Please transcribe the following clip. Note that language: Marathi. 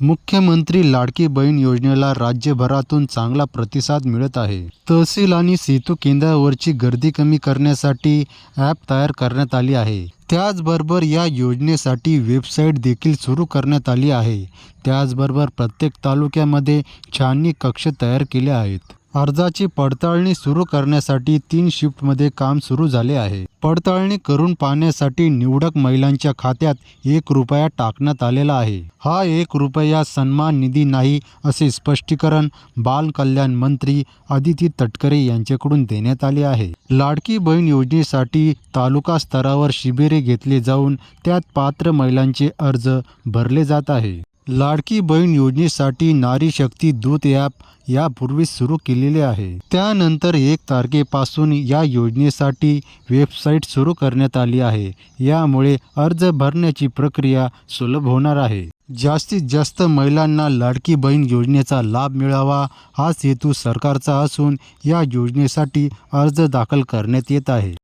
मुख्यमंत्री लाडकी बहीण योजनेला राज्यभरातून चांगला प्रतिसाद मिळत आहे. तहसील आणि सेतू केंद्रावरची गर्दी कमी करण्यासाठी ॲप तयार करण्यात आली आहे. त्याचबरोबर या योजनेसाठी वेबसाईट देखील सुरू करण्यात आली आहे. त्याचबरोबर प्रत्येक तालुक्यामध्ये छाननी कक्ष तयार केले आहेत. अर्जाची पडताळणी सुरू करण्यासाठी तीन शिफ्टमध्ये काम सुरू झाले आहे. पडताळणी करून पाहण्यासाठी निवडक महिलांच्या खात्यात एक रुपया टाकण्यात आलेला आहे. हा एक रुपया सन्मान निधी नाही असे स्पष्टीकरण बाल कल्याण मंत्री आदिती तटकरे यांच्याकडून देण्यात आले आहे. लाडकी बहीण योजनेसाठी तालुका स्तरावर शिबिरे घेतले जाऊन त्यात पात्र महिलांचे अर्ज भरले जात आहे. लाडकी बहीण योजनेसाठी नारी शक्ती दूत ॲप यापूर्वीच सुरू केलेले आहे. त्यानंतर एक तारखेपासून या योजनेसाठी वेबसाईट सुरू करण्यात आली आहे. यामुळे अर्ज भरण्याची प्रक्रिया सुलभ होणार आहे. जास्तीत जास्त महिलांना लाडकी बहीण योजनेचा लाभ मिळावा हाच हेतू सरकारचा असून या योजनेसाठी अर्ज दाखल करण्यात येत आहे.